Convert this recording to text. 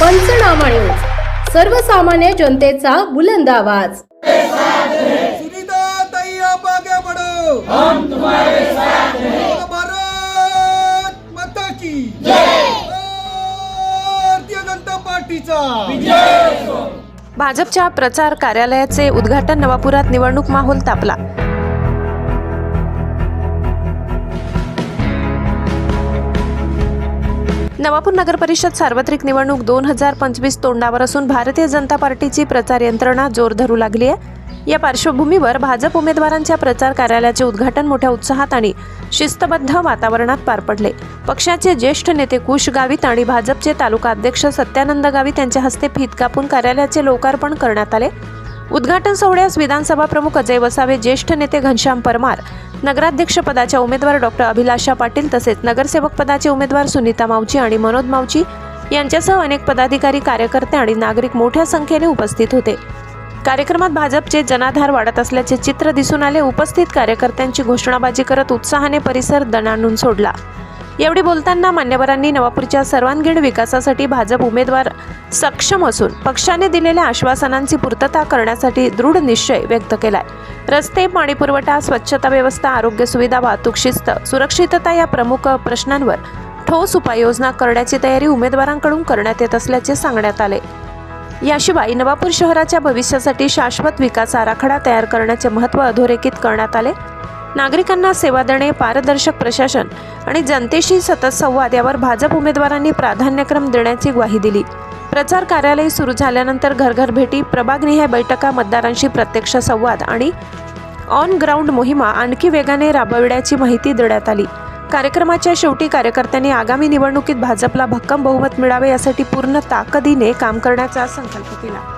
पंचनामा न्यूज. सर्वसामान्य जनतेचा बुलंद आवाज. सुनीता ताई आप आगे बढ़ो. हम तुम्हारे साथ हैं. भारत माता की. भारतीय जनता पार्टीचा. भाजपच्या प्रचार कार्यालयाचे उद्घाटन नवापुरात निवडणूक माहोल तापला. नवापूर नगर परिषद सार्वत्रिक निवडणूक दोन हजार पंचवीस तोंडावर असून भारतीय जनता पार्टीची प्रचार यंत्रणा जोर धरू लागली आहे. या पार्श्वभूमीवर भाजप उमेदवारांच्या प्रचार कार्यालयाचे उद्घाटन मोठ्या उत्साहात आणि शिस्तबद्ध वातावरणात पार पडले. पक्षाचे ज्येष्ठ नेते कुश गावित आणि भाजपचे तालुका अध्यक्ष सत्यानंद गावित यांच्या हस्ते फीत कापून कार्यालयाचे लोकार्पण करण्यात आले. उद्घाटन सोहळ्यास विधानसभा प्रमुख अजय वसावे ज्येष्ठ नेते घनश्याम परमार नगराध्यक्षपदाच्या उमेदवार डॉक्टर अभिलाषा पाटील तसेच नगरसेवक पदाचे उमेदवार सुनीता मावची आणि मनोज मावची यांच्यासह अनेक पदाधिकारी कार्यकर्ते आणि नागरिक मोठ्या संख्येने उपस्थित होते. कार्यक्रमात भाजपचे जनाधार वाढत असल्याचे चित्र दिसून आले. उपस्थित कार्यकर्त्यांची घोषणाबाजी करत उत्साहाने परिसर दणाणून सोडला. एवढी बोलताना मान्यवरांनी नवापूरच्या सर्वांगीण विकासासाठी भाजप उमेदवार सक्षम असून पक्षाने दिलेल्या आश्वासनांची पूर्तता करण्यासाठी दृढ निश्चय व्यक्त केलाय. रस्ते पाणीपुरवठा स्वच्छता व्यवस्था आरोग्य सुविधा वाहतूक शिस्त सुरक्षितता या प्रमुख प्रश्नांवर ठोस उपाययोजना करण्याची तयारी उमेदवारांकडून करण्यात येत असल्याचे सांगण्यात आले. याशिवाय नवापूर शहराच्या भविष्यासाठी शाश्वत विकास आराखडा तयार करण्याचे महत्त्व अधोरेखित करण्यात आले. नागरिकांना सेवा देणे पारदर्शक प्रशासन आणि जनतेशी सतत संवाद यावर भाजप उमेदवारांनी प्राधान्यक्रम देण्याची ग्वाही दिली. प्रचार कार्यालय सुरू झाल्यानंतर घरघर भेटी प्रभागनिहाय बैठका मतदारांशी प्रत्यक्ष संवाद आणि ऑन ग्राउंड मोहिमा आणखी वेगाने राबविण्याची माहिती देण्यात आली. कार्यक्रमाच्या शेवटी कार्यकर्त्यांनी आगामी निवडणुकीत भाजपला भक्कम बहुमत मिळावे यासाठी पूर्ण ताकदीने काम करण्याचा संकल्प केला.